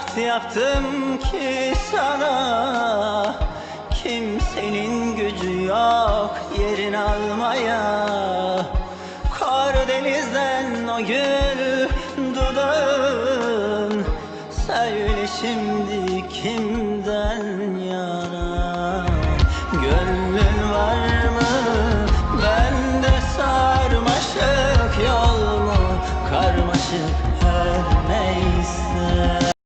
Aşk yaptım ki sana Kimsenin gücü yok yerin almaya Kar denizden o gül dudağın Söyle şimdi kimden yana Gönlün var mı? Ben de sarmaşık yol mu? Karmaşık her neyse